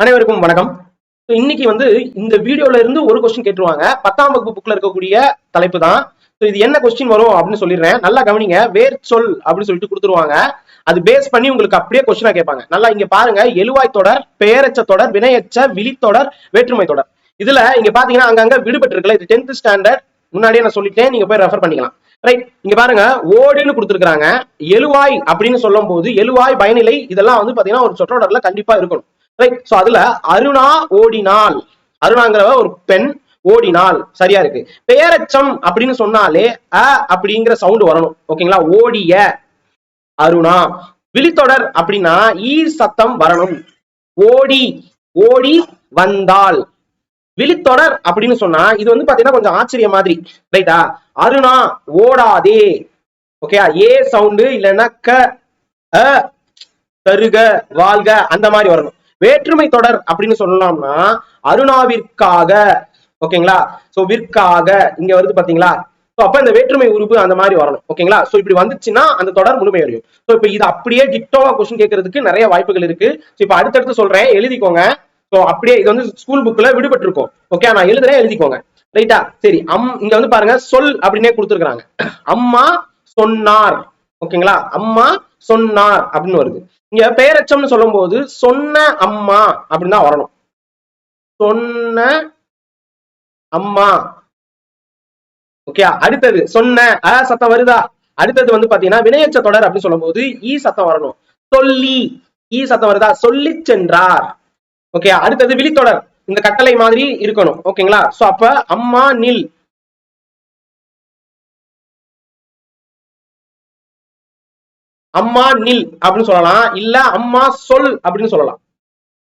அனைவருக்கும் வணக்கம். இன்னைக்கு வந்து இந்த வீடியோல இருந்து ஒரு கொஸ்டின் கேட்டுருவாங்க. பத்தாம் வகுப்பு புக்ல இருக்கக்கூடிய தலைப்பு தான். இது என்ன கொஸ்டின் வரும் அப்படின்னு சொல்லிடுறேன். நல்லா கவனிங்க. வேர் சொல் அப்படின்னு சொல்லிட்டு கொடுத்துருவாங்க. அது பேஸ் பண்ணி உங்களுக்கு அப்படியே கொஸ்டினா கேட்பாங்க. நல்லா இங்க பாருங்க. எழுவாய் தொடர் பெயரச்ச தொடர் வினையச்ச விழித்தொடர் வேற்றுமை தொடர். இதுல இங்க பாத்தீங்கன்னா அங்கங்க விடுபட்டு இருக்குல்ல இது டென்த் ஸ்டாண்டர்ட் முன்னாடியே நான் சொல்லிட்டேன். நீங்க போய் ரெஃபர் பண்ணிக்கலாம். ரைட் இங்க பாருங்க. ஓடுன்னு கொடுத்துருக்காங்க எழுவாய் அப்படின்னு சொல்லும் போது எழுவாய் பயனிலை இதெல்லாம் வந்து பாத்தீங்கன்னா ஒரு சொற்றொடர்ல கண்டிப்பா இருக்கணும். ரைட் சோ அதுல அருணா ஓடினாள் அருணாங்கிறவ ஒரு பெண் ஓடினாள் சரியா இருக்கு. பெயரச்சம் அப்படின்னு சொன்னாலே அ அப்படிங்கிற சவுண்ட் வரணும். ஓகேங்களா ஓடிய. அருணா. விழித்தொடர் அப்படின்னா ஈ சத்தம் வரணும். ஓடி ஓடி வந்தாள் விழித்தொடர் அப்படின்னு சொன்னா இது வந்து பாத்தீங்கன்னா கொஞ்சம் ஆச்சரியம் மாதிரி. ரைட்டா அருணா ஓடாதே. ஓகேயா ஏ சவுண்டு இல்லைன்னா க தருக வாழ்க அந்த மாதிரி வரணும். வேற்றுமை தொடர் அப்படின்னு சொல்லலாம்னா அருணாவிற்காக ஓகேங்களா? சோ விற்காக இங்க வருது பாத்தீங்களா? சோ அப்ப இந்த வேற்றுமை உருவு அந்த மாதிரி வரணும் ஓகேங்களா? சோ இப்படி வந்துச்சுன்னா அந்த தொடர் முழுமையடையும். சோ இப்ப இது அப்படியே டிக்டோவா கொஸ்டின் கேட்கறதுக்கு நிறைய வாய்ப்புகள் இருக்கு. சோ இப்ப அடுத்தடுத்து சொல்றேன் எழுதிக்கோங்க. சோ அப்படியே இது வந்து ஸ்கூல் புக்ல விடுபட்டிருக்கும். ஓகே நான் எழுதுறேன் எழுதிக்கோங்க. ரைட்டா சரி அம் இங்க வந்து பாருங்க சொல் அப்படின்னே கொடுத்துருக்காங்க அம்மா சொன்னார் ஓகேங்களா? அம்மா சொன்னார் அப்படின்னு வருது. இங்க பெயரச்சம்னு சொல்லும் போது சொன்ன அம்மா அப்படின்னு தான் வரணும். சொன்ன அம்மா. ஓகே அடுத்தது சொன்ன அ சத்தம் வருதா? அடுத்தது வந்து பாத்தீங்கன்னா வினையச்ச தொடர் அப்படின்னு சொல்லும் போது ஈ சத்தம் வரணும். சொல்லி ஈ சத்தம் வருதா? சொல்லி சென்றார். ஓகே அடுத்தது விழித்தொடர். இந்த கட்டளை மாதிரி இருக்கணும். ஓகேங்களா சோ அப்ப அம்மா நில். அம்மா நில் அப்படின்னு சொல்லலாம். இல்ல அம்மா சொல் அப்படின்னு சொல்லலாம்.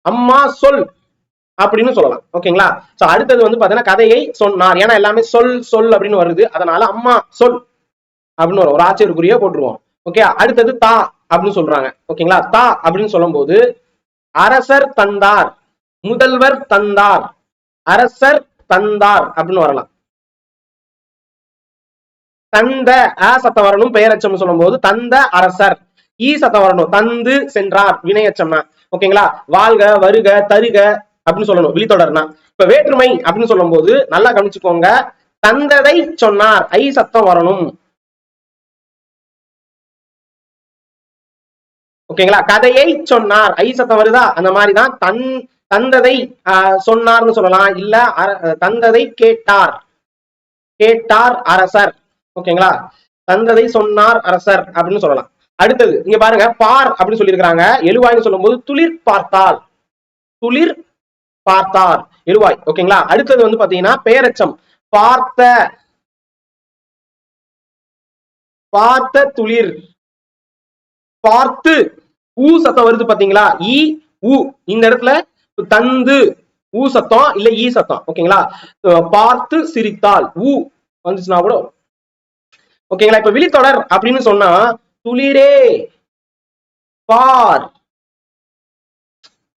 அம்மா சொல் அப்படின்னு சொல்லலாம். ஓகேங்களா? சோ அடுத்தது வந்து பாத்தீங்கன்னா கதையை சொன்னார். ஏன்னா எல்லாமே சொல் சொல் அப்படின்னு வருது. அதனால அம்மா சொல் அப்படின்னு வரும். ஒரு ஆச்சரியக்குரிய போட்டுருவோம். ஓகே? அடுத்தது தா அப்படின்னு சொல்றாங்க. ஓகேங்களா? தா அப்படின்னு சொல்லும்போது அரசர் தந்தார். முதல்வர் தந்தார். அரசர் தந்தார் அப்படின்னு வரலாம். தந்த அ சத்தம் வரணும் பெயரச்சம் சொல்லும்போது தந்த அரசர். ஈ சத்தம் வரணும் தந்து சென்றார் வினையச்சம்னா. ஓகேங்களா? வாழ்க வருக தருக அப்படின்னு சொல்லணும் விழித்தொடர்னா. இப்ப வேற்றுமை அப்படின்னு சொல்லும் போது நல்லா கவனிச்சுக்கோங்க. தந்ததை சொன்னார் ஐ சத்தம் வரணும் ஓகேங்களா? கதையை சொன்னார் ஐ சத்தம் வருதா அந்த மாதிரிதான் தன் தந்ததை ஆஹ், சொன்னார்னு சொல்லலாம். இல்ல அர- தந்ததை கேட்டார். கேட்டார் அரசர். ஓகேங்களா? தந்ததை சொன்னார் அரசர் அப்படின்னு சொல்லலாம். அடுத்தது இங்க பாருங்க பார் அப்படின்னு சொல்லியிருக்கிறாங்க. எழுவாய்னு சொல்லும்போது துளிர் பார்த்தால். துளிர் பார்த்தார். எழுவாய் ஓகேங்களா? அடுத்தது வந்து பாத்தீங்கன்னா பேரச்சம். பார்த்த பார்த்த துளிர். பார்த்து ஊ சத்தம் வருது பாத்தீங்களா ஈ ஊ. இந்த இடத்துல தந்து ஊ சத்தம் இல்ல ஈ சத்தம் ஓகேங்களா? பார்த்து சிரித்தால். ஊ வந்துச்சுன்னா கூட ஓகேங்களா? இப்ப விழித்தொடர் அப்படின்னு சொன்னா துளிரே பார்.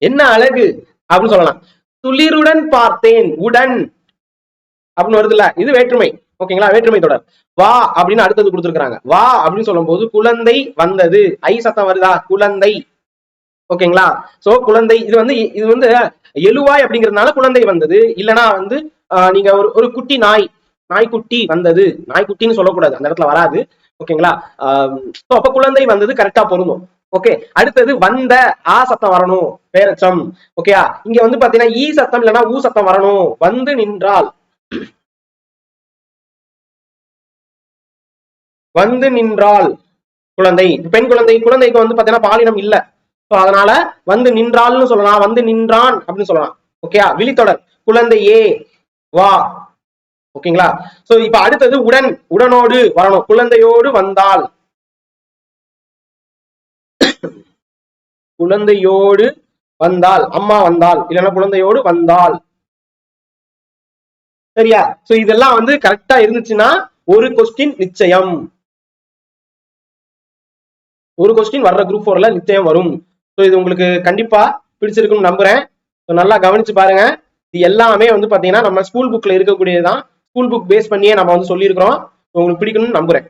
என்ன அழகு? அப்படின்னு சொல்லலாம். துளிருடன் பார்த்தேன் உடன். அப்படின்னு வருதுல்ல? இது வேற்றுமை. ஓகேங்களா? வேற்றுமை தொடர். வா அப்படின்னு அடுத்தது கொடுத்துருக்காங்க வா அப்படின்னு சொல்லும் போது குழந்தை வந்தது. ஐ சத்தம் வருதா? குழந்தை. ஓகேங்களா? சோ குழந்தை இது வந்து இது வந்து எழுவாய் அப்படிங்கறதுனால குழந்தை வந்தது. இல்லைன்னா வந்து ஆஹ், நீங்க ஒரு ஒரு குட்டி நாய். நாய்க்குட்டி வந்தது. நாய்க்குட்டின்னு சொல்லக்கூடாது. அந்த இடத்துல வராது. ஓகேங்களா? சோ அப்ப குழந்தை வந்தது கரெக்டா பொருந்தும். ஓகே? அடுத்தது வந்த ஆ சத்தம் வரணும். பேரச்சம். ஓகேயா? இங்க வந்து பாத்தீங்கன்னா ஈ சத்தம் இல்லைன்னா ஊ சத்தம் வரணும். வந்து நின்றால். வந்து நின்றால் குழந்தை. பெண் குழந்தை குழந்தைக்கு வந்து பாத்தீங்கன்னா பாலினம் இல்ல. சோ அதனால வந்து நின்றால்னு சொல்லலாம். வந்து நின்றான் அப்படின்னு சொல்லலாம். ஓகேயா? விழித்தொடர். குழந்தையே வா. ஓகேங்களா? சோ இப்ப அடுத்தது உடன் உடனோடு வரணும். குழந்தையோடு வந்தால். குழந்தையோடு வந்தால். அம்மா வந்தால். இல்லைன்னா குழந்தையோடு வந்தால். சரியா? சோ இதெல்லாம் வந்து கரெக்டா இருந்துச்சுன்னா ஒரு கொஸ்டின் நிச்சயம். ஒரு கொஸ்டின் வர்ற குரூப் ஃபோர்ல நிச்சயம் வரும். ஸோ இது உங்களுக்கு கண்டிப்பா பிடிச்சிருக்குன்னு நம்புறேன். நல்லா கவனிச்சு பாருங்க. இது எல்லாமே வந்து பாத்தீங்கன்னா நம்ம ஸ்கூல் புக்ல இருக்கக்கூடியதுதான். ஸ்கூல் புக் பேஸ் பண்ணியே நம்ம வந்து சொல்லியிருக்கிறோம். உங்களுக்கு பிடிக்கணும்னு நம்புறேன்.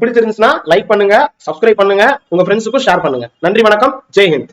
பிடிச்சிருந்துச்சுன்னா லைக் பண்ணுங்க சப்ஸ்கிரைப் பண்ணுங்க உங்க ஃப்ரெண்ட்ஸுக்கும் ஷேர் பண்ணுங்க. நன்றி வணக்கம். ஜெய் ஹிந்த்.